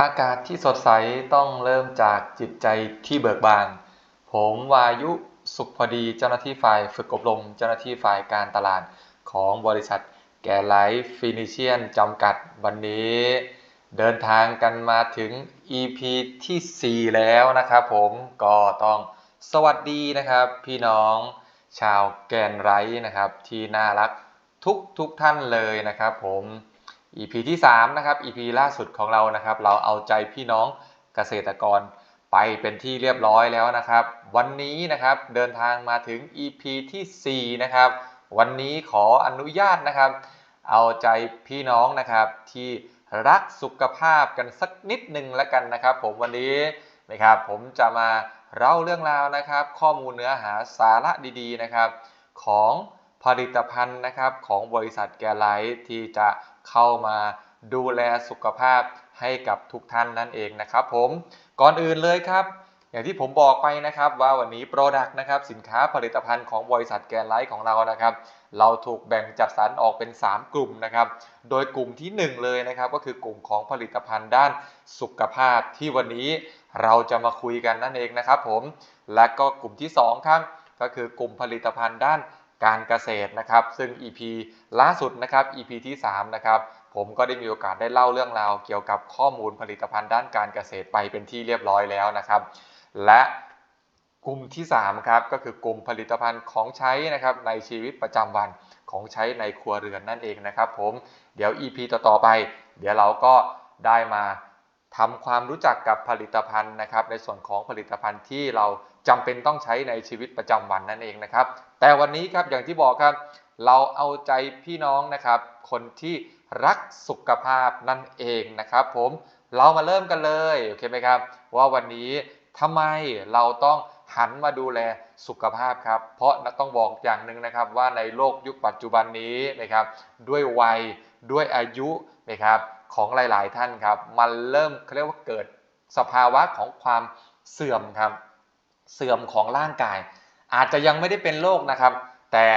อากาศที่สดใสต้องเริ่มจากจิตใจที่เบิกบาน ผมวายุสุขพอดีเจ้าหน้าที่ฝ่ายฝึกอบรม เจ้าหน้าที่ฝ่ายการตลาดของบริษัทแกไลฟ์ฟินิเชียนจำกัดวันนี้ เดินทางกันมาถึง EP ที่ 4 แล้วนะครับผมก็ต้องสวัสดีนะครับ พี่น้องชาวแกนไรท์นะครับที่น่ารักทุกทุกท่านเลยนะครับผม EP ที่3นะครับ EP ล่าสุดของเรานะครับ เราเอาใจพี่น้องเกษตรกรไปเป็นที่เรียบร้อยแล้วนะครับ วันนี้นะครับเดินทางมาถึง EP ทีสี่4นะครับ วันนี้ขออนุญาตนะครับ เอาใจพี่น้องนะครับที่รักสุขภาพกันสักนิดหนึ่งแล้วกันนะครับ ผมวันนี้นะครับผมจะมาเล่าเรื่องราวนะครับ ข้อมูลเนื้อหาสาระดีๆนะครับ ของผลิตภัณฑ์นะครับของบริษัทแกไลท์ที่จะ เข้ามาดูแลสุขภาพให้กับทุกท่านนั่นเองนะครับผมก่อนอื่นเลยครับ อย่างที่ผมบอกไปนะครับว่าวันนี้โปรดักต์นะครับสินค้าผลิตภัณฑ์ของบริษัทแกนไลท์ของเรานะครับ เราถูกแบ่งจัดสรรออกเป็น 3 กลุ่มนะครับ โดยกลุ่มที่ 1 เลยนะครับ ก็คือกลุ่มของผลิตภัณฑ์ด้านสุขภาพที่วันนี้เราจะมาคุยกันนั่นเองนะครับผมและก็กลุ่มที่2ครับก็คือกลุ่มผลิตภัณฑ์ด้าน การเกษตรนะครับ ซึ่ง EP ล่าสุดนะครับ EP ที่3นะครับผมก็ได้มีโอกาสได้เล่าเรื่องราวเกี่ยวกับข้อมูลผลิตภัณฑ์ด้านการเกษตรไปเป็นที่เรียบร้อยแล้วนะครับ และกลุ่มที่3ครับก็คือกลุ่มผลิตภัณฑ์ของใช้นะครับในชีวิตประจำวันของใช้ในครัวเรือนนั่นเองนะครับ ผมเดี๋ยว EP ต่อๆไป เดี๋ยวเราก็ได้มา ทำความรู้จักกับผลิตภัณฑ์นะครับ ในส่วนของผลิตภัณฑ์ที่เราจำเป็นต้องใช้ในชีวิตประจำวันนั่นเองนะครับ แต่วันนี้ครับอย่างที่บอกครับ เราเอาใจพี่น้องนะครับ คนที่รักสุขภาพนั่นเองนะครับผมเรามาเริ่มกันเลยโอเคไหมครับ ว่าวันนี้ทำไมเราต้องหันมาดูแลสุขภาพครับ เพราะต้องบอกอย่างหนึ่งนะครับว่าในโลกยุคปัจจุบันนี้นะครับ ด้วยวัยด้วยอายุนะครับ ของหลาย ๆ ท่านครับ มันเริ่มเขาเรียกว่าเกิดสภาวะของความเสื่อมครับ เสื่อมของร่างกาย อาจจะยังไม่ได้เป็นโรคนะครับ แต่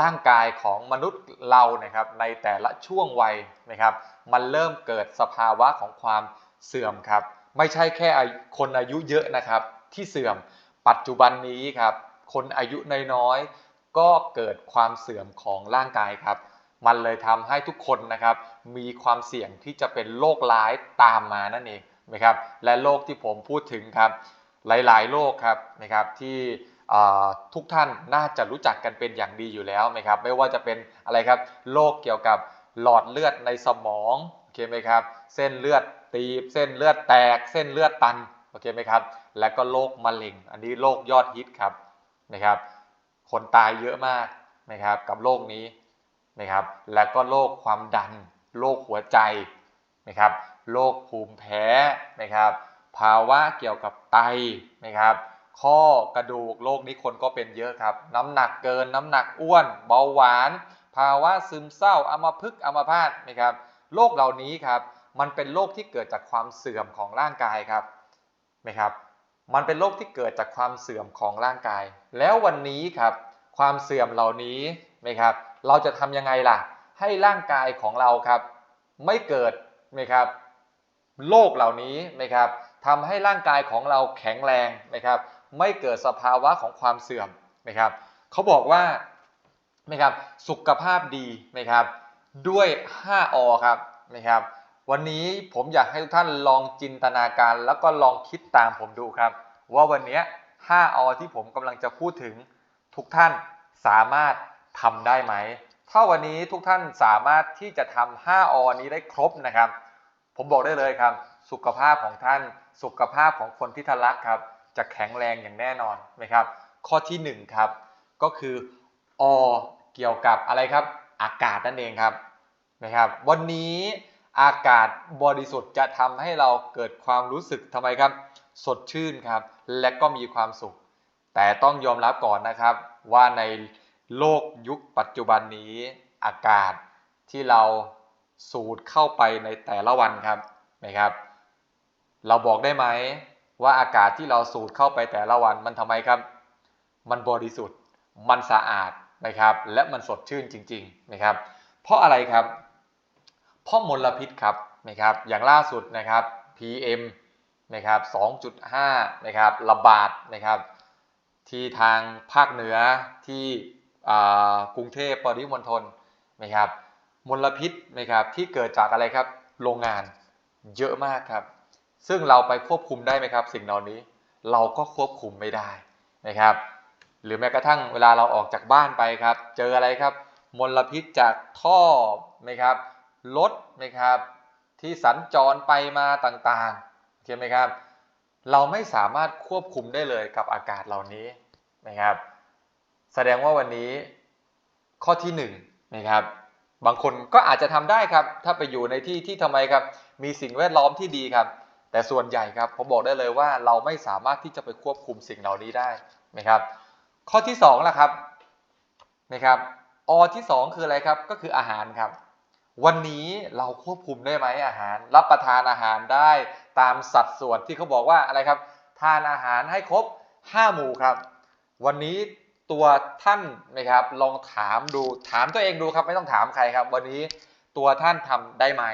ร่างกายของมนุษย์เรานะครับ ในแต่ละช่วงวัยนะครับ มันเริ่มเกิดสภาวะของความเสื่อมครับ ไม่ใช่แค่คนอายุเยอะนะครับ ที่เสื่อม ปัจจุบันนี้ครับ คนอายุน้อยๆก็เกิดความเสื่อมของร่างกายครับ มันเลยทำให้ทุกคนนะครับมีความเสี่ยงที่จะเป็นโรคร้ายตามมานั่นเองนะครับและโรคที่ผมพูดถึงครับหลายๆโรคครับนะครับที่ทุกท่านน่าจะรู้จักกันเป็นอย่างดีอยู่แล้วไหมครับไม่ว่าจะเป็นอะไรครับโรคเกี่ยวกับหลอดเลือดในสมองโอเคไหมครับเส้นเลือดตีบเส้นเลือดแตก เส้นเลือดตันโอเคไหมครับและก็โรคมะเร็ง อันนี้โรคยอดฮิตครับนะครับคนตายเยอะมากนะครับกับโรคนี้ นะครับ และก็โรคความดัน โรคหัวใจนะครับ โรคภูมิแพ้นะครับ ภาวะเกี่ยวกับไตนะครับ ข้อกระดูกโรคนี้คนก็เป็นเยอะครับ น้ำหนักเกิน น้ำหนักอ้วน เบาหวาน ภาวะซึมเศร้าอัมพฤกษ์อัมพาตนะครับ โรคเหล่านี้ครับมันเป็นโรคที่เกิดจากความเสื่อมของร่างกายครับนะครับ มันเป็นโรคที่เกิดจากความเสื่อมของร่างกาย แล้ววันนี้ครับ ความเสื่อมเหล่านี้นะครับ เราจะทำยังไงล่ะ ให้ร่างกายของเราครับไม่เกิดนะครับโรคเหล่านี้นะครับทำให้ร่างกายของเราแข็งแรงนะครับ ไม่เกิดสภาวะของความเสื่อมนะครับเขาบอกว่านะครับสุขภาพดีนะครับด้วย 5อครับนะครับวันนี้ผมอยากให้ทุกท่านลองจินตนาการแล้วก็ลองคิดตามผมดูครับ ว่าวันนี้ 5อที่ผมกำลังจะพูดถึงทุกท่านสามารถ ทำได้ไหม ถ้าวันนี้ทุกท่านสามารถที่จะทำ5อนี้ได้ครบนะครับ ผมบอกได้เลยครับ สุขภาพของท่านสุขภาพของคนที่ทะลักครับ จะแข็งแรงอย่างแน่นอนนะครับ ข้อที่1ครับก็คืออเกี่ยวกับอะไรครับ อากาศนั่นเองครับนะครับ วันนี้อากาศบริสุทธิ์จะทำให้เราเกิดความรู้สึกทำไมครับ สดชื่นครับ และก็มีความสุข แต่ต้องยอมรับก่อนนะครับ ว่าใน โลกยุคปัจจุบันนี้อากาศที่เราสูดเข้าไปในแต่ละวันครับนะครับ เราบอกได้ไหมว่าอากาศที่เราสูดเข้าไปแต่ละวันมันทำไมครับ มันบริสุทธิ์มันสะอาดนะครับ และมันสดชื่นจริง ๆนะครับ เพราะอะไรครับ เพราะมลพิษครับนะครับ อย่างล่าสุดนะครับพ PM นะครับ2.5นะครับระบาดนะครับ ที่ทางภาคเหนือที่ กรุงเทพปริมณฑลนะครับมลพิษนะครับที่เกิดจากอะไรครับโรงงานเยอะมากครับ ซึ่งเราไปควบคุมได้ไหมครับ สิ่งเหล่านี้เราก็ควบคุมไม่ได้นะครับ หรือแม้กระทั่งเวลาเราออกจากบ้านไปครับ เจออะไรครับ มลพิษจากท่อนะครับรถนะครับ ที่สัญจรไปมาต่างๆโอเคไหมครับ เราไม่สามารถควบคุมได้เลยกับอากาศเหล่านี้นะครับ แสดงว่าวันนี้ข้อที่หนึ่งนะครับบางคนก็อาจจะทำได้ครับ ถ้าไปอยู่ในที่ที่ทำไมครับ มีสิ่งแวดล้อมที่ดีครับ แต่ส่วนใหญ่ครับผมบอกได้เลยว่าเราไม่สามารถที่จะไปควบคุมสิ่งเหล่านี้ได้นะครับ ข้อที่สองล่ะครับนะครับอที่สองคืออะไรครับก็คืออาหารครับ วันนี้เราควบคุมได้ไหมอาหาร รับประทานอาหารได้ตามสัดส่วนที่เขาบอกว่าอะไรครับ ทานอาหารให้ครบ 5 หมู่ครับ วันนี้ ตัวท่านนะครับ ลองถามดูถามตัวเองดูครับไม่ต้องถามใครครับ วันนี้ตัวท่านทำได้ไหม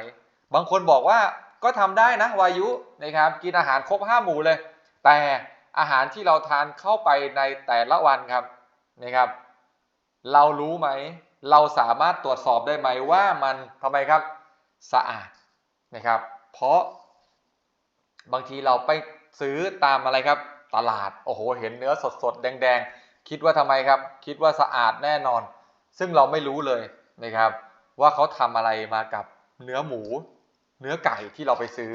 บางคนบอกว่าก็ทำได้นะวายุนะครับ กินอาหารครบ5หมู่เลย แต่อาหารที่เราทานเข้าไปในแต่ละวันครับนะครับ เรารู้ไหม เราสามารถตรวจสอบได้ไหมว่ามันทำไมครับสะอาดนะครับ เพราะบางทีเราไปซื้อตามอะไรครับ ตลาดโอ้โหเห็นเนื้อสดๆแดงๆ คิดว่าทำไมครับ คิดว่าสะอาดแน่นอน ซึ่งเราไม่รู้เลยนะครับ ว่าเขาทำอะไรมากับเนื้อหมู เนื้อไก่ที่เราไปซื้อ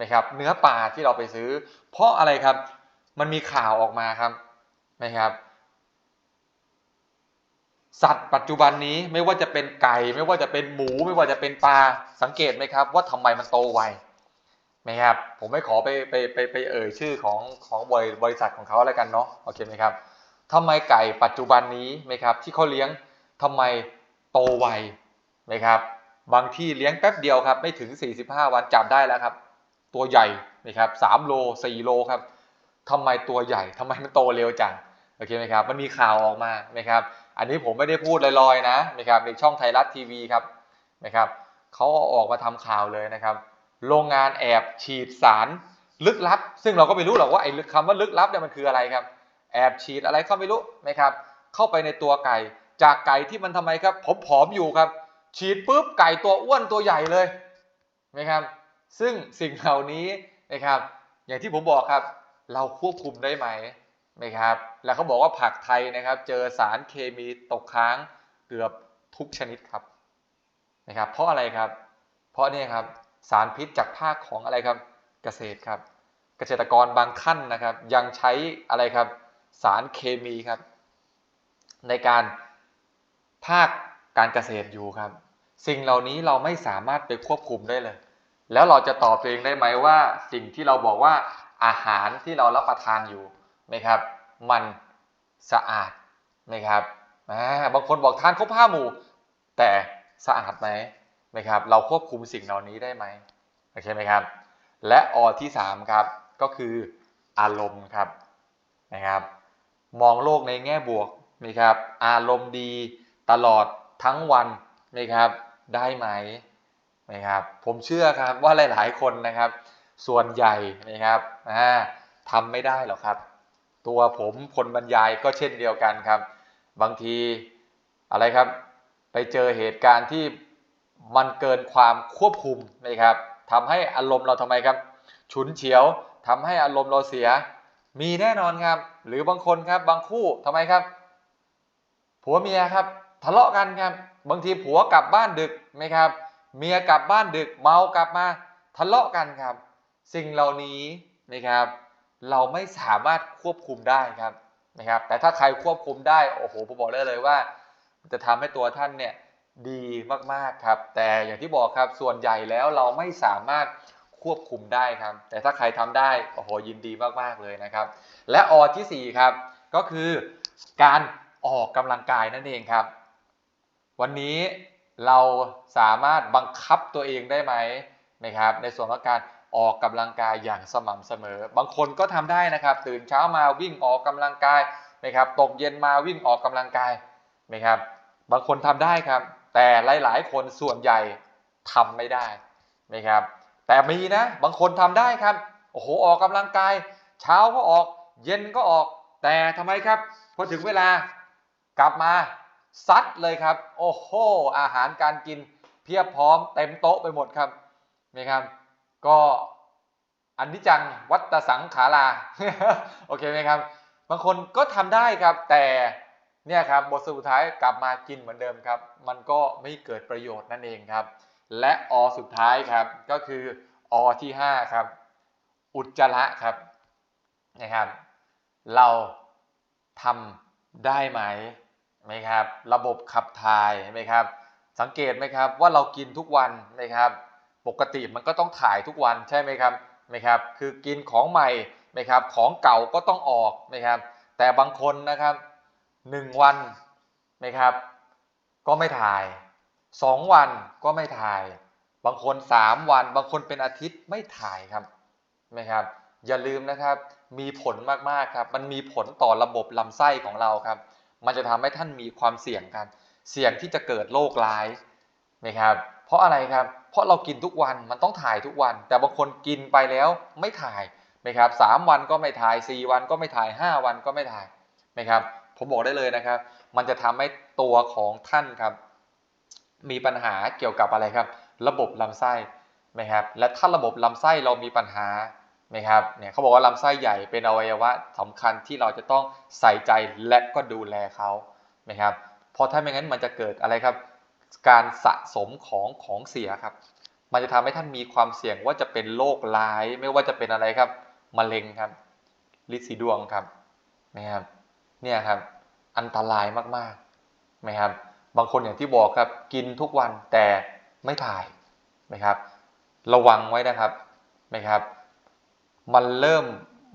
นะครับ เนื้อปลาที่เราไปซื้อ เพราะอะไรครับ มันมีข่าวออกมาครับนะครับ สัตว์ปัจจุบันนี้ไม่ว่าจะเป็นไก่ ไม่ว่าจะเป็นหมู ไม่ว่าจะเป็นปลาสังเกตไหมครับ ว่าทำไมมันโตไวไหมครับผมไม่ขอไปไปไปไปเอ่ยชื่อของของบริบริษัทของเขาอะไรกันเนาะโอเคไหมครับ ทำไมไก่ปัจจุบันนี้ไหมครับที่เขาเลี้ยงทำไมโตไวไหมครับ บางที่เลี้ยงแป๊บเดียวครับไม่ถึง 45 วันจับได้แล้วครับ ตัวใหญ่นะครับ3โล4โลครับทำไมตัวใหญ่ทำไมมันโตเร็วจังโอเคไหมครับมันมีข่าวออกมานะครับ อันนี้ผมไม่ได้พูดลอยๆนะนะครับในช่องไทยรัฐทีวีครับนะครับเขาอาออกมาทำข่าวเลยนะครับ โรงงานแอบฉีดสารลึกลับ ซึ่งเราก็ไม่รู้หรอกว่าไอ้คำว่าลึกลับเนี่ยมันคืออะไรครับ แอบฉีดอะไรเข้าไม่รู้นะครับ เข้าไปในตัวไก่ จากไก่ที่มันทำไมครับผอมๆอยู่ครับ ฉีดปุ๊บไก่ตัวอ้วนตัวใหญ่เลยนะครับ ซึ่งสิ่งเหล่านี้นะครับ อย่างที่ผมบอกครับ เราควบคุมได้ไหมนะครับ แล้วเขาบอกว่าผักไทยนะครับ เจอสารเคมีตกค้างเกือบทุกชนิดครับนะครับ เพราะอะไรครับ เพราะเนี่ยครับสารพิษจากภาคของอะไรครับ เกษตรครับ เกษตรกรบางท่านนะครับ ยังใช้อะไรครับ สารเคมีครับ ในการภาคการเกษตรอยู่ครับ สิ่งเหล่านี้เราไม่สามารถไปควบคุมได้เลย แล้วเราจะตอบตัวเองได้ไหมว่า สิ่งที่เราบอกว่าอาหารที่เรารับประทานอยู่ไหมครับ มันสะอาดไหมครับอ่าบางคนบอกทานครบห้าหมู่ แต่สะอาดไหมนะครับ เราควบคุมสิ่งเหล่านี้ได้ไหมโอเคไหมครับ และอที่สามครับก็คืออารมณ์ครับนะครับ มองโลกในแง่บวกนะครับอารมณ์ดีตลอดทั้งวันนะครับได้ไหมนะครับผมเชื่อครับว่าหลาย ๆ คนนะครับ ส่วนใหญ่นะครับอ่าทำไม่ได้หรอกครับ ตัวผมคนบรรยายก็เช่นเดียวกันครับ บางทีอะไรครับไปเจอเหตุการณ์ที่มันเกินความควบคุมนะครับทำให้อารมณ์เราทำไมครับ ฉุนเฉียวทำให้อารมณ์เราเสีย มีแน่นอนครับ หรือบางคนครับบางคู่ทำไมครับ ผัวเมียครับ ทะเลาะกันครับ บางทีผัวกลับบ้านดึกไหมครับ เมียกลับบ้านดึกเมากลับมาทะเลาะกันครับ สิ่งเหล่านี้นะครับ เราไม่สามารถควบคุมได้ครับนะครับ แต่ถ้าใครควบคุมได้โอ้โหผมบอกได้เลยว่า จะทำให้ตัวท่านเนี่ยดีมากๆครับ แต่อย่างที่บอกครับส่วนใหญ่แล้วเราไม่สามารถ ควบคุมได้ครับ แต่ถ้าใครทำได้โอ้โหยินดีมากๆเลยนะครับ และอที่สี่ครับก็คือการออกกำลังกายนั่นเองครับ วันนี้เราสามารถบังคับตัวเองได้ไหมนะครับ ในส่วนของการออกกำลังกายอย่างสม่ำเสมอ บางคนก็ทำได้นะครับ ตื่นเช้ามาวิ่งออกกำลังกายนะครับตกเย็นมาวิ่งออกกำลังกายนะครับ บางคนทำได้ครับ แต่หลาย ๆ คนส่วนใหญ่ทำไม่ได้นะครับ แต่มีนะ บางคนทำได้ครับ โอ้โห ออกกำลังกาย เช้าก็ออก เย็นก็ออก แต่ทำไมครับ พอถึงเวลากลับมาซัดเลยครับ โอ้โห อาหารการกินเพียบพร้อมเต็มโต๊ะไปหมดครับนะครับ ก็อันนี้จังวัตสังขาราโอเคไหมครับ บางคนก็ทำได้ครับ แต่เนี่ยครับบทสุดท้ายกลับมากินเหมือนเดิมครับ มันก็ไม่เกิดประโยชน์นั่นเองครับ และอสุดท้ายครับก็คืออที่ 5 ครับ อุจจาระครับนะครับ เราทำได้ไหมไหมครับ ระบบขับถ่ายไหมครับ สังเกตไหมครับว่าเรากินทุกวันนะครับ ปกติมันก็ต้องถ่ายทุกวันใช่ไหมครับไหมครับ คือกินของใหม่ไหมครับ ของเก่าก็ต้องออกไหมครับ แต่บางคนนะครับหนึ่งวันไหมครับ ก็ไม่ถ่าย สองวันก็ไม่ถ่าย บางคนสามวัน บางคนเป็นอาทิตย์ไม่ถ่ายครับไหมครับ อย่าลืมนะครับ มีผลมากๆครับ มันมีผลต่อระบบลำไส้ของเราครับ มันจะทำให้ท่านมีความเสี่ยงครับเสี่ยงที่จะเกิดโรคร้ายนะครับ เพราะอะไรครับ เพราะเรากินทุกวันมันต้องถ่ายทุกวัน แต่บางคนกินไปแล้วไม่ถ่ายนะครับสามวันก็ไม่ถ่ายสี่วันก็ไม่ถ่ายห้าวันก็ไม่ถ่ายนะครับ ผมบอกได้เลยนะครับ มันจะทำให้ตัวของท่านครับ มีปัญหาเกี่ยวกับอะไรครับ ระบบลำไส้นะครับและถ้าระบบลำไส้เรามีปัญหานะครับเนี่ยเขาบอกว่าลำไส้ใหญ่เป็นอวัยวะสำคัญที่เราจะต้องใส่ใจและก็ดูแลเขานะครับเพราะถ้าไม่งั้นมันจะเกิดอะไรครับ การสะสมของของเสียครับ มันจะทำให้ท่านมีความเสี่ยงว่าจะเป็นโรคร้าย ไม่ว่าจะเป็นอะไรครับมะเร็งครับลิสีดวงครับนะครับเนี่ยครับอันตรายมากๆนะครับ บางคนอย่างที่บอกครับกินทุกวันแต่ไม่ถ่ายนะครับ ระวังไว้นะครับนะครับ มันเริ่ม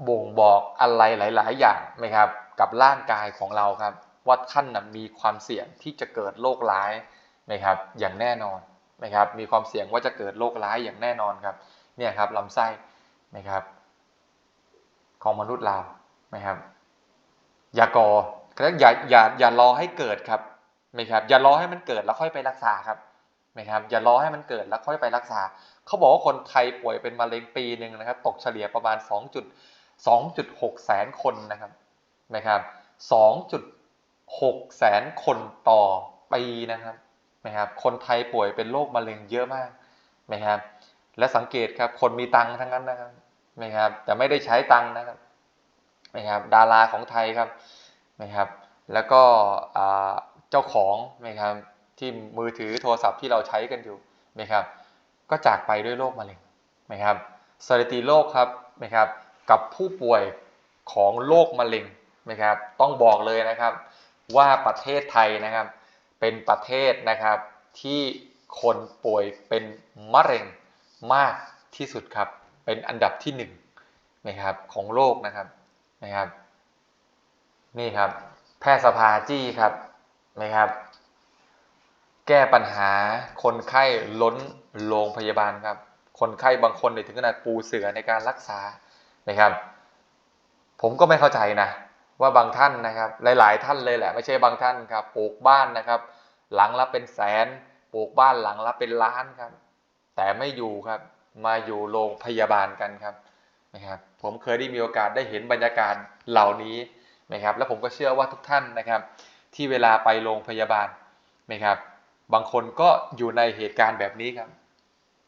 บ่งบอกอะไรหลาย ๆ อย่างนะครับ กับร่างกายของเราครับว่าท่านนะมีความเสี่ยงที่จะเกิดโรคร้ายนะครับ อย่างแน่นอนนะครับ มีความเสี่ยงว่าจะเกิดโรคร้ายอย่างแน่นอนครับเนี่ยครับลำไส้นะครับ ของมนุษย์เรานะครับ อย่ากออย่าอย่าอย่ารอให้เกิดครับ ไม่ครับอย่ารอให้มันเกิดแล้วค่อยไปรักษาครับไม่ครับอย่ารอให้มันเกิดแล้วค่อยไปรักษา เขาบอกว่าคนไทยป่วยเป็นมะเร็งปีหนึ่งนะครับ ตกเฉลี่ยประมาณ 2.2.6 แสนคนนะครับนะครับ2.6 แสนคนต่อปีนะครับนะครับ คนไทยป่วยเป็นโรคมะเร็งเยอะมากนะครับ และสังเกตครับคนมีตังค์ทั้งนั้นนะครับนะครับ แต่ไม่ได้ใช้ตังค์นะครับนะครับ ดาราของไทยครับนะครับ แล้วก็ เจ้าของนะครับที่มือถือโทรศัพท์ที่เราใช้กันอยู่นะครับก็จากไปด้วยโรคมะเร็งนะครับสถิติโลกครับนะครับกับผู้ป่วยของโรคมะเร็งนะครับต้องบอกเลยนะครับว่าประเทศไทยนะครับเป็นประเทศนะครับที่คนป่วยเป็นมะเร็งมากที่สุดครับเป็นอันดับที่หนึ่งนะครับของโลกนะครับนะครับนี่ครับแพทยสภาจี้ครับ นะครับ แก้ปัญหาคนไข้ล้นโรงพยาบาลครับ คนไข้บางคนถึงขนาดปูเสือในการรักษานะครับ ผมก็ไม่เข้าใจนะว่าบางท่านนะครับ หลาย ๆ ท่านเลยแหละไม่ใช่บางท่านครับปลูกบ้านนะครับ หลังละเป็นแสนปลูกบ้านหลังละเป็นล้านครับ แต่ไม่อยู่ครับ มาอยู่โรงพยาบาลกันครับนะครับ ผมเคยได้มีโอกาสได้เห็นบรรยากาศเหล่านี้นะครับ และผมก็เชื่อว่าทุกท่านนะครับ ที่เวลาไปโรงพยาบาลนะครับ บางคนก็อยู่ในเหตุการณ์แบบนี้ครับ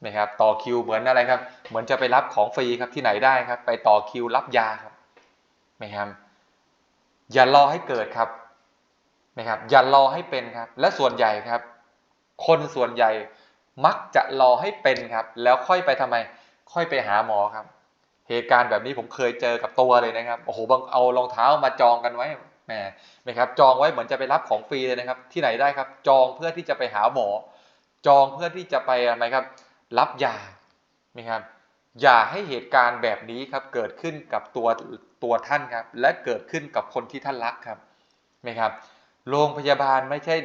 นะครับ ต่อคิวเหมือนอะไรครับ เหมือนจะไปรับของฟรีครับที่ไหนได้ครับ ไปต่อคิวรับยาครับนะครับ อย่ารอให้เกิดครับนะครับ อย่ารอให้เป็นครับ และส่วนใหญ่ครับ คนส่วนใหญ่มักจะรอให้เป็นครับ แล้วค่อยไปทำไม ค่อยไปหาหมอครับ เหตุการณ์แบบนี้ผมเคยเจอกับตัวเลยนะครับ โอ้โห บางเอารองเท้ามาจองกันไว้ แหมนะครับจองไว้เหมือนจะไปรับของฟรีเลยนะครับ ที่ไหนได้ครับ จองเพื่อที่จะไปหาหมอ จองเพื่อที่จะไปอะไรครับ รับยานะครับอย่าให้เหตุการณ์แบบนี้ครับเกิดขึ้นกับตัวตัวท่านครับ และเกิดขึ้นกับคนที่ท่านรักครับนะครับ โรงพยาบาลไม่ใช่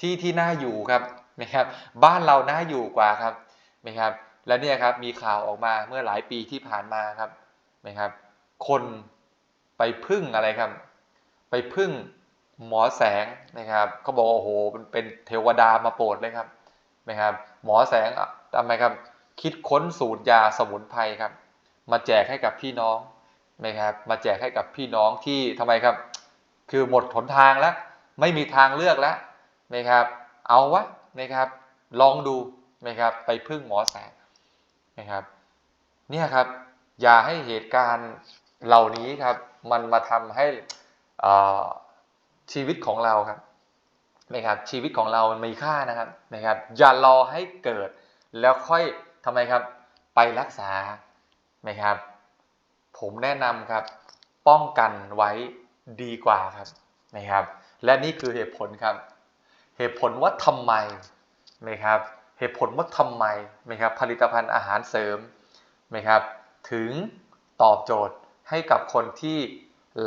ที่ที่น่าอยู่ครับนะครับ บ้านเราน่าอยู่กว่าครับนะครับ และเนี่ยครับมีข่าวออกมาเมื่อหลายปีที่ผ่านมาครับนะครับ คน ไปพึ่งอะไรครับ ไปพึ่งหมอแสงนะครับเขาบอกว่าโอ้โหมันเป็นเทวดามาโปรดเลยครับนะครับ หมอแสงทำไมครับ คิดค้นสูตรยาสมุนไพรครับ มาแจกให้กับพี่น้องนะครับ มาแจกให้กับพี่น้องที่ทำไมครับ คือหมดหนทางแล้ว ไม่มีทางเลือกแล้วนะครับ เอาวะนะครับ ลองดูนะครับ ไปพึ่งหมอแสงนะครับ เนี่ยครับ อย่าให้เหตุการณ์ เหล่านี้ครับ มันมาทำให้อ่าชีวิตของเราครับนะครับชีวิตของเรามันมีค่านะครับนะครับ อย่ารอให้เกิด แล้วค่อยทำไมครับ ไปรักษานะครับ ผมแนะนำครับ ป้องกันไว้ดีกว่าครับนะครับ และนี่คือเหตุผลครับ เหตุผลว่าทำไมนะครับ เหตุผลว่าทำไมนะครับ ผลิตภัณฑ์อาหารเสริมนะครับ ถึงตอบโจทย์ ให้กับคนที่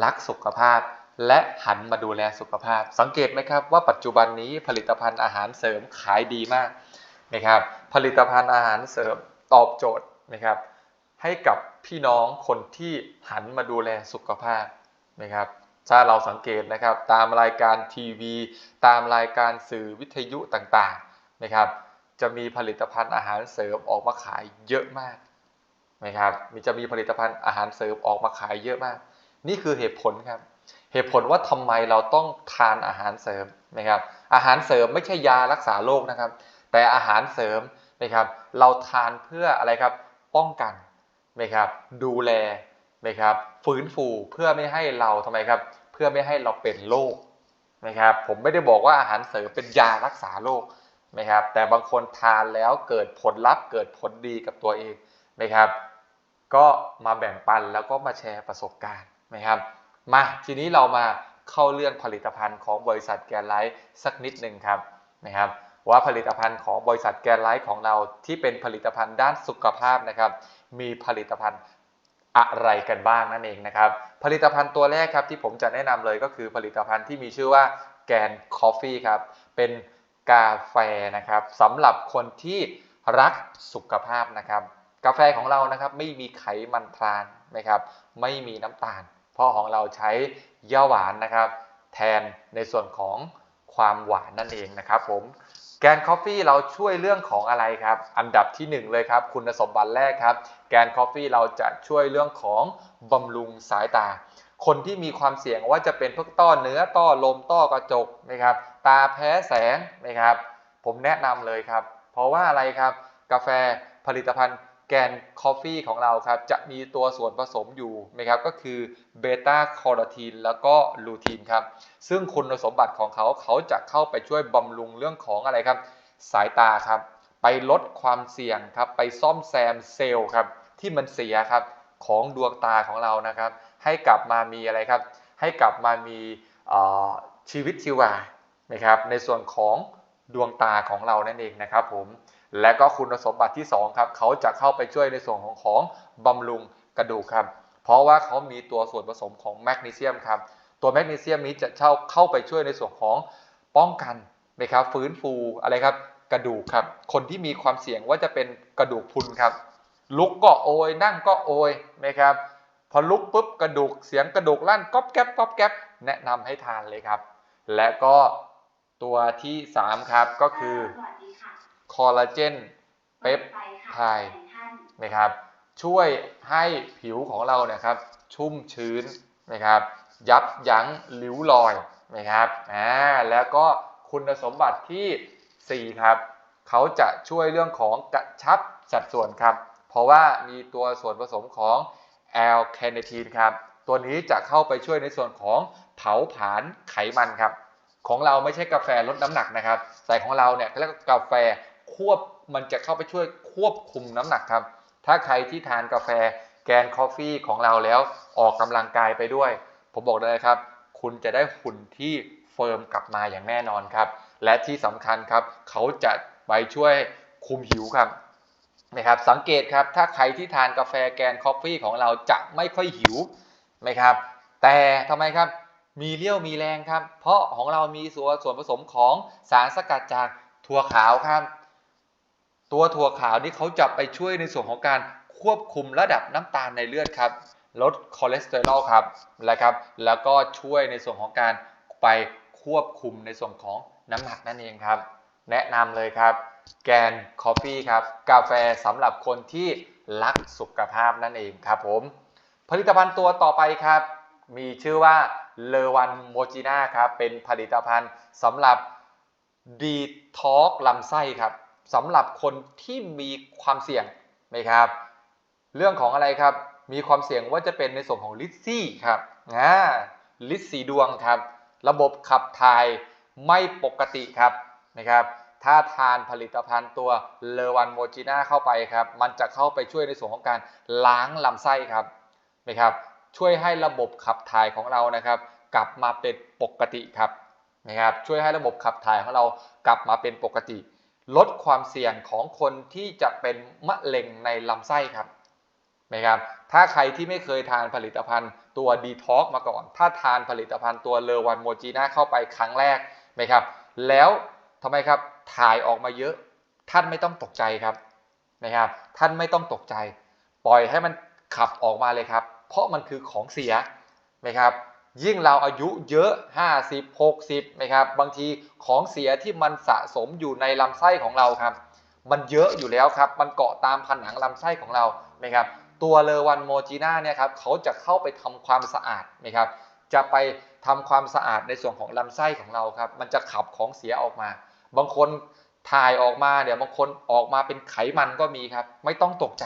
รักสุขภาพ และหันมาดูแลสุขภาพ สังเกตไหมครับว่าปัจจุบันนี้ผลิตภัณฑ์อาหารเสริมขายดีมากนะครับผลิตภัณฑ์อาหารเสริมตอบโจทย์นะครับ ให้กับพี่น้องคนที่หันมาดูแลสุขภาพนะครับถ้าเราสังเกตนะครับตามรายการทีวี ตามรายการสื่อวิทยุต่างๆนะครับ จะมีผลิตภัณฑ์อาหารเสริมออกมาขายเยอะมาก นะครับมีจะมีผลิตภัณฑ์อาหารเสริมออกมาขายเยอะมาก นี่คือเหตุผลครับ เหตุผลว่าทำไมเราต้องทานอาหารเสริมนะครับ อาหารเสริมไม่ใช่ยารักษาโรคนะครับ แต่อาหารเสริมนะครับ เราทานเพื่ออะไรครับป้องกันนะครับ ดูแลนะครับฟื้นฟูเพื่อไม่ให้เราทำไมครับ เพื่อไม่ให้เราเป็นโรคนะครับ ผมไม่ได้บอกว่าอาหารเสริมเป็นยารักษาโรคนะครับ แต่บางคนทานแล้วเกิดผลลัพธ์เกิดผลดีกับตัวเองนะครับ ก็มาแบ่งปันแล้วก็มาแชร์ประสบการณ์นะครับ มาทีนี้เรามาเข้าเรื่องผลิตภัณฑ์ของบริษัทแกนไลท์สักนิดหนึ่งครับนะครับ ว่าผลิตภัณฑ์ของบริษัทแกนไลท์ของเราที่เป็นผลิตภัณฑ์ด้านสุขภาพนะครับ มีผลิตภัณฑ์อะไรกันบ้างนั่นเองนะครับ ผลิตภัณฑ์ตัวแรกครับที่ผมจะแนะนำเลยก็คือผลิตภัณฑ์ที่มีชื่อว่าแกนคอฟฟี่ครับเป็นกาแฟนะครับสำหรับคนที่รักสุขภาพนะครับ กาแฟของเรานะครับไม่มีไขมันทรานนะครับไม่มีน้ำตาล เพราะของเราใช้ย่าหวานนะครับ แทนในส่วนของความหวานนั่นเองนะครับผมแกนคอฟฟี่เราช่วยเรื่องของอะไรครับ อันดับที่หนึ่งเลยครับ คุณสมบัติแรกครับ แกนคอฟฟี่เราจะช่วยเรื่องของบำรุงสายตา คนที่มีความเสี่ยงว่าจะเป็นพวกต้อเนื้อต้อลมต้อกระจกนะครับ ตาแพ้แสงนะครับ ผมแนะนำเลยครับ เพราะว่าอะไรครับ กาแฟผลิตภัณฑ์ แกนคอฟฟี่ของเราครับจะมีตัวส่วนผสมอยู่นะครับก็คือเบต้าคอร์ทีนแล้วก็ลูทีนครับซึ่งคุณสมบัติของเขาเขาจะเข้าไปช่วยบำรุงเรื่องของอะไรครับ สายตาครับ ไปลดความเสี่ยงครับไปซ่อมแซมเซลล์ครับที่มันเสียครับของดวงตาของเรานะครับ ให้กลับมามีอะไรครับ ให้กลับมามีชีวิตชีวานะครับในส่วนของดวงตาของเรานั่นเองนะครับผม และก็คุณสมบัติที่2ครับเขาจะเข้าไปช่วยในส่วนของของบำรุงกระดูกครับ เพราะว่าเขามีตัวส่วนผสมของแมกนีเซียมครับ ตัวแมกนีเซียมนี้จะเข้าเข้าไปช่วยในส่วนของป้องกันนะครับฟื้นฟูอะไรครับกระดูกครับ คนที่มีความเสี่ยงว่าจะเป็นกระดูกพุนครับ ลุกก็โอยนั่งก็โอยนะครับพอลุกปุ๊บกระดูกเสียงกระดูกลั่นก๊อบแก๊บก๊อบแก๊บแนะนำให้ทานเลยครับ และก็ตัวที่ 3 ครับก็คือ คอลลาเจนเปปไทด์นะครับ ช่วยให้ผิวของเราเนี่ยครับ ชุ่มชื้นนะครับ ยับยั้งริ้วรอยนะครับอ่าแล้วก็คุณสมบัติที่ 4 ครับ เขาจะช่วยเรื่องของกระชับสัดส่วนครับ เพราะว่ามีตัวส่วนผสมของแอลแคเนทีนครับ ตัวนี้จะเข้าไปช่วยในส่วนของเผาผลาญไขมันครับ ของเราไม่ใช่กาแฟลดน้ำหนักนะครับแต่ของเราเนี่ยเรียกกาแฟ ควบมันจะเข้าไปช่วยควบคุมน้ำหนักครับ ถ้าใครที่ทานกาแฟแกนคอฟฟี่ของเราแล้วออกกำลังกายไปด้วย ผมบอกเลยครับ คุณจะได้หุ่นที่เฟิร์มกลับมาอย่างแน่นอนครับ และที่สำคัญครับเขาจะไปช่วยคุมหิวครับนะครับ สังเกตครับถ้าใครที่ทานกาแฟแกนคอฟฟี่ของเราจะไม่ค่อยหิวนะครับ แต่ทำไมครับมีเลี้ยวมีแรงครับ เพราะของเรามีส่วนผสมของสารสกัดจากถั่วขาวครับ ตัวถั่วขาวนี่เขาจะไปช่วยในส่วนของการควบคุมระดับน้ำตาลในเลือดครับลดคอเลสเตอรอลครับนะครับแล้วก็ช่วยในส่วนของการไปควบคุมในส่วนของน้ำหนักนั่นเองครับ แนะนำเลยครับ แกนคอฟฟี่ครับ กาแฟสำหรับคนที่รักสุขภาพนั่นเองครับผม ผลิตภัณฑ์ตัวต่อไปครับ มีชื่อว่าเลวันโมจิน่าครับ เป็นผลิตภัณฑ์สำหรับดีท็อกลำไส้ครับ สำหรับคนที่มีความเสี่ยงนะครับ เรื่องของอะไรครับ มีความเสี่ยงว่าจะเป็นในส่วนของลิซซี่ครับอ่าลิซสีดวงครับ ระบบขับถ่ายไม่ปกติครับนะครับ ถ้าทานผลิตภัณฑ์ตัวเลวันโมจิน่าเข้าไปครับ มันจะเข้าไปช่วยในส่วนของการล้างลำไส้ครับนะครับช่วยให้ระบบขับถ่ายของเรานะครับ กลับมาเป็นปกติครับนะครับ ช่วยให้ระบบขับถ่ายของเรากลับมาเป็นปกติ ลดความเสี่ยงของคนที่จะเป็นมะเร็งในลำไส้ครับนะครับ ถ้าใครที่ไม่เคยทานผลิตภัณฑ์ตัวดีท็อกมาก่อน ถ้าทานผลิตภัณฑ์ตัวเลวันโมจีน่าเข้าไปครั้งแรกนะครับ แล้วทำไมครับถ่ายออกมาเยอะ ท่านไม่ต้องตกใจครับนะครับ ท่านไม่ต้องตกใจ ปล่อยให้มันขับออกมาเลยครับ เพราะมันคือของเสียนะครับ ยิ่งเราอายุเยอะ 50 60นะครับบางทีของเสียที่มันสะสมอยู่ในลำไส้ของเราครับ มันเยอะอยู่แล้วครับ มันเกาะตามผนังลำไส้ของเรานะครับตัวเลวันโมจีน่าเนี่ยครับเขาจะเข้าไปทำความสะอาดนะครับจะไปทำความสะอาดในส่วนของลำไส้ของเราครับ มันจะขับของเสียออกมา บางคนถ่ายออกมาเดี๋ยวบางคนออกมาเป็นไขมันก็มีครับ ไม่ต้องตกใจ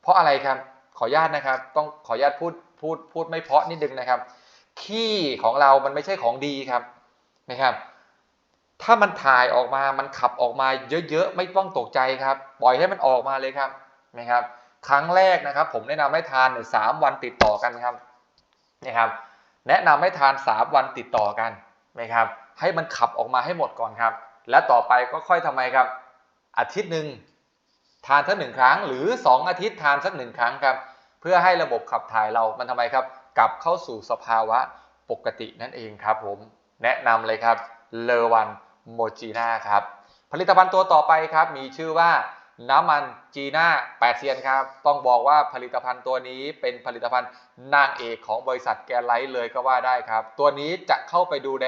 เพราะอะไรครับขออนุญาตนะครับ ต้องขออนุญาตพูดพูดพูดไม่เพาะนิดนึงนะครับ ขี้ของเรามันไม่ใช่ของดีครับนะครับ ถ้ามันถ่ายออกมามันขับออกมาเยอะๆไม่ต้องตกใจครับ ปล่อยให้มันออกมาเลยครับนะครับ ครั้งแรกนะครับ ผมแนะนำให้ทานสามวันติดต่อกันครับนะครับ แนะนำให้ทานสามวันติดต่อกันนะครับ ให้มันขับออกมาให้หมดก่อนครับ และต่อไปก็ค่อยทำไมครับ อาทิตย์หนึ่งทานสักหนึ่งครั้ง หรือ 2 อาทิตย์ทานสักหนึ่งครั้งครับ เพื่อให้ระบบขับถ่ายเรามันทำไมครับ กลับเข้าสู่สภาวะปกตินั่นเองครับผม แนะนำเลยครับเลวันโมจีน่าครับ ผลิตภัณฑ์ตัวต่อไปครับ มีชื่อว่าน้ำมันจีน่าแปดเซียนครับ ต้องบอกว่าผลิตภัณฑ์ตัวนี้เป็นผลิตภัณฑ์นางเอกของบริษัทแกนไลท์เลยก็ว่าได้ครับ ตัวนี้จะเข้าไปดูแล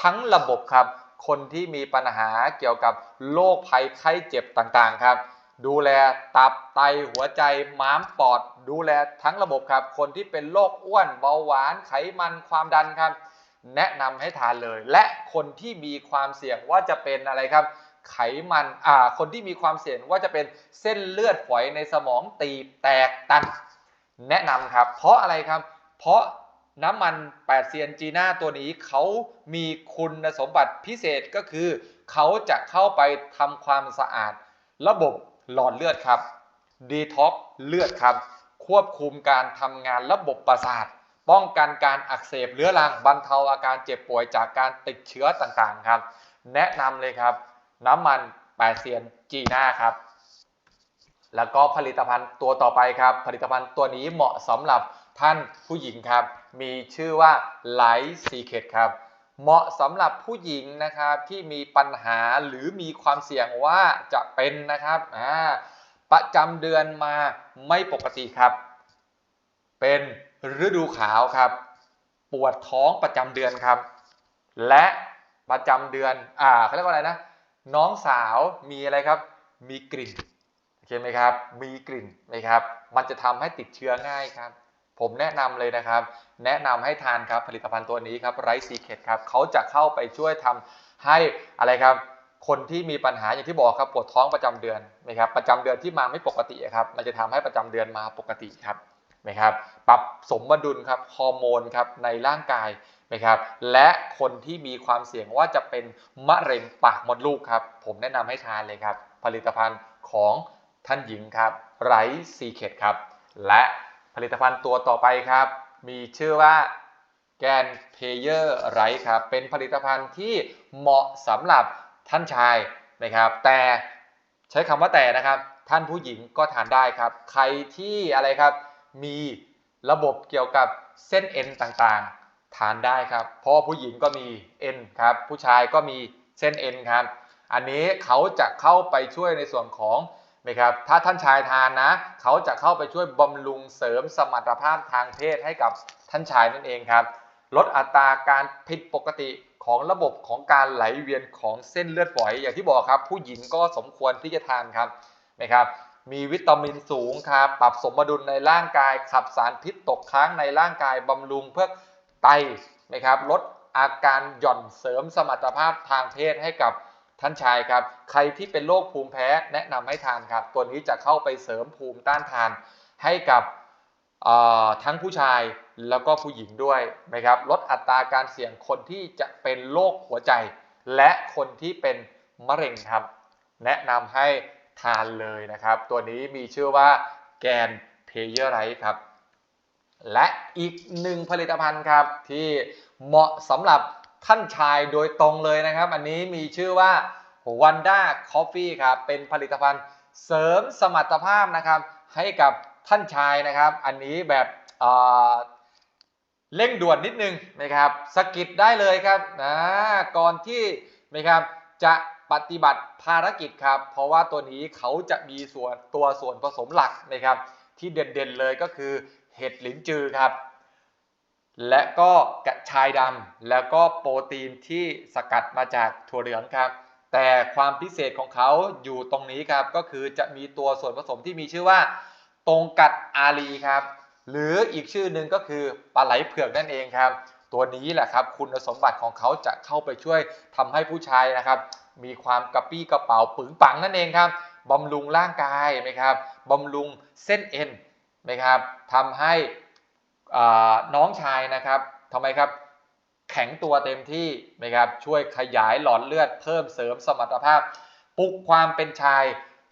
ทั้งระบบครับ คนที่มีปัญหาเกี่ยวกับโรคภัยไข้เจ็บต่างๆครับ ดูแลตับไตหัวใจม้ามปอด ดูแลทั้งระบบครับ คนที่เป็นโรคอ้วนเบาหวานไขมันความดันครับ แนะนำให้ทานเลย และคนที่มีความเสี่ยงว่าจะเป็นอะไรครับ ไขมันอ่าคนที่มีความเสี่ยงว่าจะเป็นเส้นเลือดฝอยในสมองตีบแตกตัน แนะนำครับ เพราะอะไรครับ เพราะน้ำมันแปดเซียนจีน่าตัวนี้เขามีคุณสมบัติพิเศษก็คือ เขาจะเข้าไปทำความสะอาด ระบบ หลอดเลือดครับดีท็อกเลือดครับ ควบคุมการทำงานระบบประสาท ป้องกันการอักเสบเรื้อรังบรรเทาอาการเจ็บป่วยจากการติดเชื้อต่างๆครับ แนะนำเลยครับ น้ำมันแปดเซียนจีน่าครับ แล้วก็ผลิตภัณฑ์ตัวต่อไปครับ ผลิตภัณฑ์ตัวนี้เหมาะสำหรับท่านผู้หญิงครับ มีชื่อว่าไลท์ซีเคดครับ เหมาะสำหรับผู้หญิงนะครับที่มีปัญหาหรือมีความเสี่ยงว่าจะเป็นนะครับอ่าประจำเดือนมาไม่ปกติครับ เป็นฤดูขาวครับ ปวดท้องประจำเดือนครับ และประจำเดือนอ่าเขาเรียกว่าอะไรนะ น้องสาวมีอะไรครับ มีกลิ่นโอเคไหมครับ มีกลิ่นไหมครับ มันจะทำให้ติดเชื้อง่ายครับ ผมแนะนำเลยนะครับ แนะนำให้ทานครับผลิตภัณฑ์ตัวนี้ครับไรซีเคทครับเขาจะเข้าไปช่วยทำให้อะไรครับ คนที่มีปัญหาอย่างที่บอกครับปวดท้องประจำเดือนนะครับประจำเดือนที่มาไม่ปกติครับมันจะทำให้ประจำเดือนมาปกติครับนะครับปรับสมดุลครับฮอร์โมนครับในร่างกายนะครับและคนที่มีความเสี่ยงว่าจะเป็นมะเร็งปากมดลูกครับ ผมแนะนำให้ทานเลยครับ ผลิตภัณฑ์ของท่านหญิงครับไรซีเคทครับ และ ผลิตภัณฑ์ตัวต่อไปครับ มีชื่อว่าแกนเพเยอร์ไรครับ เป็นผลิตภัณฑ์ที่เหมาะสำหรับท่านชายนะครับ แต่ใช้คำว่าแต่นะครับ ท่านผู้หญิงก็ทานได้ครับ ใครที่อะไรครับ มีระบบเกี่ยวกับเส้นเอ็นต่างๆ ทานได้ครับ เพราะผู้หญิงก็มีเอ็นครับ ผู้ชายก็มีเส้นเอ็นครับ อันนี้เขาจะเข้าไปช่วยในส่วนของ นะครับถ้าท่านชายทานนะ เขาจะเข้าไปช่วยบำรุงเสริมสมรรถภาพทางเพศให้กับท่านชายนั่นเองครับ ลดอัตราการผิดปกติของระบบของการไหลเวียนของเส้นเลือดฝอย อย่างที่บอกครับ ผู้หญิงก็สมควรที่จะทานครับนะครับ มีวิตามินสูงครับปรับสมดุลในร่างกายขับสารพิษตกค้างในร่างกายบำรุงเพื่อไตนะครับ ลดอาการหย่อนเสริมสมรรถภาพทางเพศให้กับ ท่านชายครับ ใครที่เป็นโรคภูมิแพ้แนะนำให้ทานครับ ตัวนี้จะเข้าไปเสริมภูมิต้านทานให้กับทั้งผู้ชายแล้วก็ผู้หญิงด้วยนะครับ ลดอัตราการเสี่ยงคนที่จะเป็นโรคหัวใจ และคนที่เป็นมะเร็งครับ แนะนำให้ทานเลยนะครับ ตัวนี้มีชื่อว่าแกนเพเยอร์ไรครับ และอีกหนึ่งผลิตภัณฑ์ครับที่เหมาะสำหรับ ท่านชายโดยตรงเลยนะครับ อันนี้มีชื่อว่าวันด้าคอฟฟี่ครับเป็นผลิตภัณฑ์เสริมสมรรถภาพนะครับ ให้กับท่านชายนะครับ อันนี้แบบเร่งด่วนนิดนึงนะครับสกิดได้เลยครับนะก่อนที่นะครับจะปฏิบัติภารกิจครับ เพราะว่าตัวนี้เขาจะมีส่วนตัวส่วนผสมหลักนะครับ ที่เด่นๆเลยก็คือเห็ดหลินจือครับ และก็กระชายดำแล้วก็โปรตีนที่สกัดมาจากถั่วเหลืองครับ แต่ความพิเศษของเขาอยู่ตรงนี้ครับ ก็คือจะมีตัวส่วนผสมที่มีชื่อว่า ตรงกัดอาลีครับ หรืออีกชื่อหนึ่งก็คือปลาไหลเผือกนั่นเองครับ ตัวนี้แหละครับ คุณสมบัติของเขาจะเข้าไปช่วยทำให้ผู้ชายนะครับ มีความกระปี้กระเป๋าปึงปังนั่นเองครับบำรุงร่างกายไหมครับบำรุงเส้นเอ็นไหมครับทำให้ น้องชายนะครับทำไมครับแข็งตัวเต็มที่นะครับช่วยขยายหลอดเลือดเพิ่มเสริมสมรรถภาพปลุกความเป็นชาย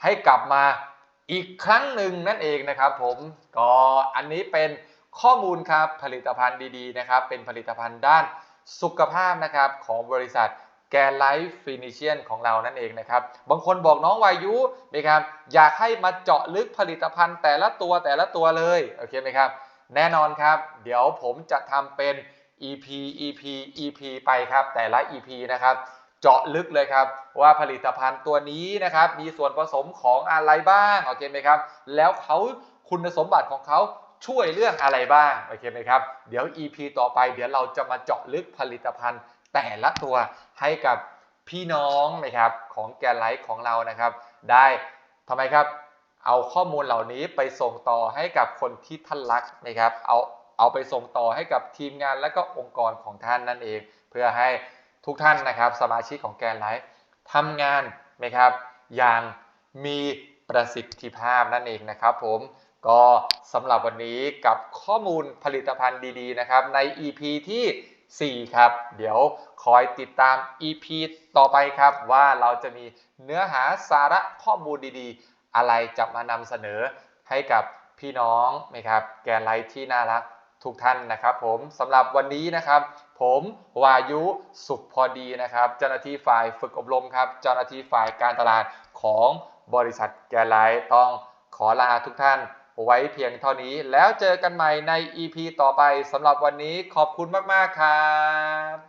ให้กลับมาอีกครั้งหนึ่งนั่นเองนะครับ ผมก็อันนี้เป็นข้อมูลครับผลิตภัณฑ์ดีๆนะครับ เป็นผลิตภัณฑ์ด้านสุขภาพนะครับของบริษัทแกนไลฟ์ฟินิเชียนของเรานั่นเองนะครับ บางคนบอกน้องวายุนะครับอยากให้มาเจาะลึกผลิตภัณฑ์แต่ละตัวแต่ละตัวเลยโอเคไหมครับ แน่นอนครับ เดี๋ยวผมจะทำเป็น EP EP EP ไปครับ แต่ละ EP นะครับ เจาะลึกเลยครับ ว่าผลิตภัณฑ์ตัวนี้นะครับ มีส่วนผสมของอะไรบ้างโอเคไหมครับ แล้วเขาคุณสมบัติของเขาช่วยเรื่องอะไรบ้างโอเคไหมครับ เดี๋ยว EP ต่อไป เดี๋ยวเราจะมาเจาะลึกผลิตภัณฑ์แต่ละตัวให้กับพี่น้องนะครับของแกนไลท์ของเรานะครับ ได้ทำไมครับ เอาข้อมูลเหล่านี้ไปส่งต่อให้กับคนที่ท่านรักนะครับ เอาเอาไปส่งต่อให้กับทีมงานและก็องค์กรของท่านนั่นเอง เพื่อให้ทุกท่านนะครับสมาชิกของแกนไลฟ์ทำงานนะครับอย่างมีประสิทธิภาพนั่นเองนะครับผมก็สำหรับวันนี้กับข้อมูลผลิตภัณฑ์ดีๆนะครับใน EP ที่ 4 ครับ เดี๋ยวคอยติดตาม EP ต่อไปครับ ว่าเราจะมีเนื้อหาสาระข้อมูลดีๆ อะไรจะมานำเสนอให้กับพี่น้องนะครับแกนไลท์ที่น่ารักทุกท่านนะครับ ผมสำหรับวันนี้นะครับ ผมวายุสุขพอดีนะครับ เจ้าหน้าที่ฝ่ายฝึกอบรมครับ เจ้าหน้าที่ฝ่ายการตลาดของบริษัทแกไลท์ต้องขอลาทุกท่านไว้เพียงเท่านี้แล้วเจอกันใหม่ใน EP ต่อไปสำหรับวันนี้ขอบคุณมาก ๆ ครับ